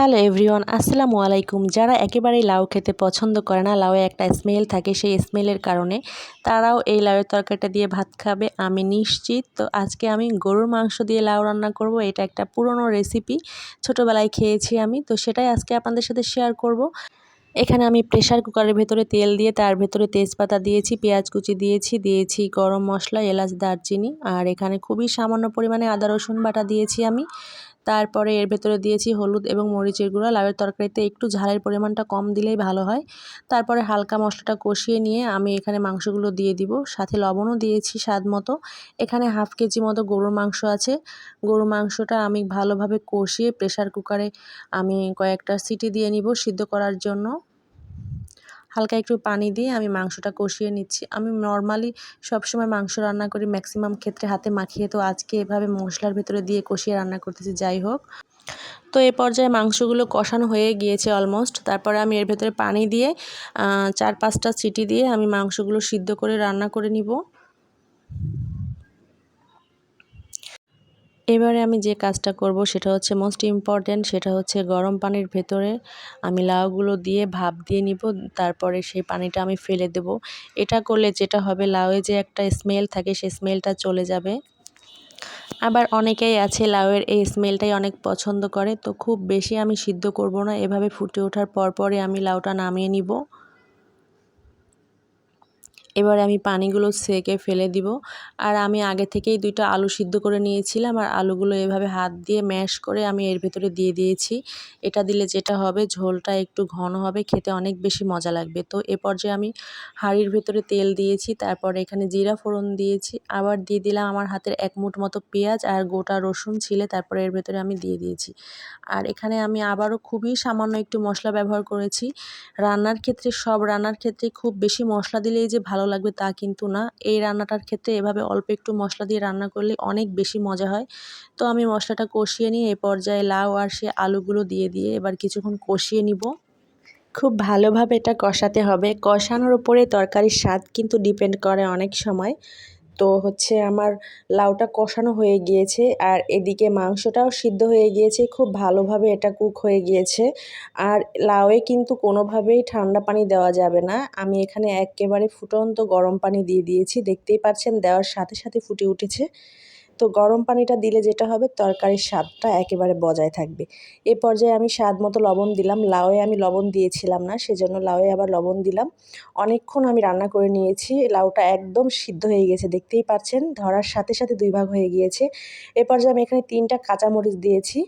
Hello everyone, আসসালামু আলাইকুম। যারা একেবারেই লাউ খেতে পছন্দ করে না, লাউয়ে একটা স্মেল থাকে, সেই স্মেলের কারণে তারাও এই লাউয়ের তরকারিটা দিয়ে ভাত খাবে, আমি নিশ্চিত। তো আজকে আমি গরুর মাংস দিয়ে লাউ রান্না করব, এটা একটা পুরনো রেসিপি ছোটোবেলায় খেয়েছি আমি, তো সেটাই আজকে আপনাদের সাথে শেয়ার করব। এখানে আমি প্রেশার কুকারের ভেতরে তেল দিয়ে, তার ভেতরে তেজপাতা দিয়েছি, পেঁয়াজ কুচি দিয়েছি দিয়েছি গরম মশলা, এলাচ, দারচিনি, আর এখানে খুবই সামান্য পরিমাণে আদা, রসুন বাটা দিয়েছি আমি। তারপরে এর ভেতরে দিয়েছি হলুদ এবং মরিচের গুঁড়া। লাউয়ের তরকারিতে একটু ঝালের পরিমাণটা কম দিলেই ভালো হয়। তারপরে হালকা মশলাটা কষিয়ে নিয়ে আমি এখানে মাংসগুলো দিয়ে দিব। সাথে লবণও দিয়েছি স্বাদ মতো। এখানে হাফ কেজি মতো গরুর মাংস আছে। গরুর মাংসটা আমি ভালোভাবে কষিয়ে প্রেশার কুকারে আমি কয়েকটা সিটি দিয়ে নিব সিদ্ধ করার জন্য। হালকা একটু পানি দিয়ে আমি মাংসটা কষিয়ে নিচ্ছি। আমি নর্মালি সবসময় মাংস রান্না করি, ম্যাক্সিমাম ক্ষেত্রে হাতে মাখিয়ে। তো আজকে এভাবে মশলার ভেতরে দিয়ে কষিয়ে রান্না করতেছি, যাই হোক। তো এ পর্যায়ে মাংসগুলো কষানো হয়ে গিয়েছে অলমোস্ট তারপরে আমি এর ভেতরে পানি দিয়ে চার পাঁচটা সিটি দিয়ে আমি মাংসগুলো সিদ্ধ করে রান্না করে নিব। এবারে আমি যে কাজটা করব সেটা হচ্ছে মোস্ট ইম্পর্ট্যান্ট সেটা হচ্ছে গরম পানির ভেতরে আমি লাউগুলো দিয়ে ভাপ দিয়ে নিব, তারপরে সেই পানিটা আমি ফেলে দেব। এটা করলে যেটা হবে, লাউয়ে যে একটা স্মেল থাকে, সেই স্মেলটা চলে যাবে। আবার অনেকেই আছে লাউয়ের এই স্মেলটাই অনেক পছন্দ করে, তো খুব বেশি আমি সিদ্ধ করব না। এভাবে ফুটে ওঠার পর পরে আমি লাউটা নামিয়ে নিব। এবারে আমি পানিগুলো সেকে ফেলে দিব। আর আমি আগে থেকেই দুইটা আলু সিদ্ধ করে নিয়েছিলাম আর আলুগুলো এভাবে হাত দিয়ে ম্যাশ করে আমি এর ভেতরে দিয়ে দিয়েছি। এটা দিলে যেটা হবে ঝোলটা একটু ঘন হবে, খেতে অনেক বেশি মজা লাগবে। তো এ পর্যায়ে আমি হাঁড়ির ভেতরে তেল দিয়েছি, তারপর এখানে জিরা ফোড়ন দিয়েছি। আবার দিয়ে দিলাম আমার হাতের এক মুঠ মতো পেঁয়াজ আর গোটা রসুন ছিলে, তারপরে এর ভেতরে আমি দিয়ে দিয়েছি। আর এখানে আমি আবারও খুবই সামান্য একটু মশলা ব্যবহার করেছি। রান্নার ক্ষেত্রে, সব রান্নার ক্ষেত্রে খুব বেশি মশলা দিলেই যে ভালো লাগবে তা কিন্তু না। এই রান্নাটার ক্ষেত্রে এভাবে অল্প একটু মশলা দিয়ে রান্না করলে অনেক বেশি মজা হয়। তো আমি মশলাটা কষিয়ে নিয়ে এ পর্যায়ে লাউ আর সে আলুগুলো দিয়ে দিয়ে এবার কিছুক্ষণ কষিয়ে নিব। খুব ভালোভাবে এটা কষাতে হবে। কষানোর উপরে তরকারির স্বাদ কিন্তু ডিপেন্ড করে অনেক সময়। তো হচ্ছে আমার লাউটা কষানো হয়ে গিয়েছে আর এদিকে মাংসটাও সিদ্ধ হয়ে গিয়েছে, খুব ভালোভাবে এটা কুক হয়ে গিয়েছে। আর লাউয়ে কিন্তু কোনোভাবেই ঠান্ডা পানি দেওয়া যাবে না। আমি এখানে একেবারে ফুটন্ত গরম পানি দিয়ে দিয়েছি, দেখতেই পাচ্ছেন দেওয়ার সাথে সাথে ফুটে উঠেছে। তো গরম পানিটা দিলে যেটা হবে, তরকারির স্বাদটা একেবারে বজায় থাকবে। এ পর্যায়ে আমি স্বাদ মতো লবণ দিলাম। লাউয়ে আমি লবণ দিয়েছিলাম না, সেজন্য লাউয়ে আবার লবণ দিলাম। অনেকক্ষণ আমি রান্না করে নিয়েছি। লাউটা একদম সিদ্ধ হয়ে গেছে, দেখতেই পাচ্ছেন? ধরার সাথে সাথে দুই ভাগ হয়ে গিয়েছে। এ পর্যায়ে আমি এখানে তিনটা কাঁচামরিচ দিয়েছি।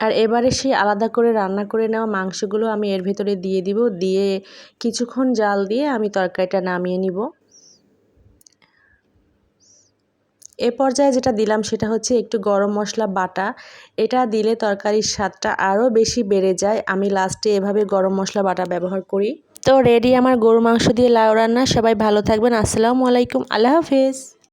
আর এবারে সেই আলাদা করে রান্না করে নেওয়া মাংসগুলো আমি এর ভেতরে দিয়ে দিব। দিয়ে কিছুক্ষণ জাল দিয়ে আমি তরকারিটা নামিয়ে নিব। এ পর্যায়ে যেটা দিলাম সেটা হচ্ছে একটু গরম মশলা, বাটা। এটা দিলে তরকারির স্বাদটা আরও বেশি বেড়ে যায়। আমি লাস্টে এভাবে গরম মশলা, বাটা ব্যবহার করি। তো রেডি আমার গরু মাংস দিয়ে লাউ রান্না। সবাই ভালো থাকবেন। আসসালামু আলাইকুম। আল্লাহ হাফেজ।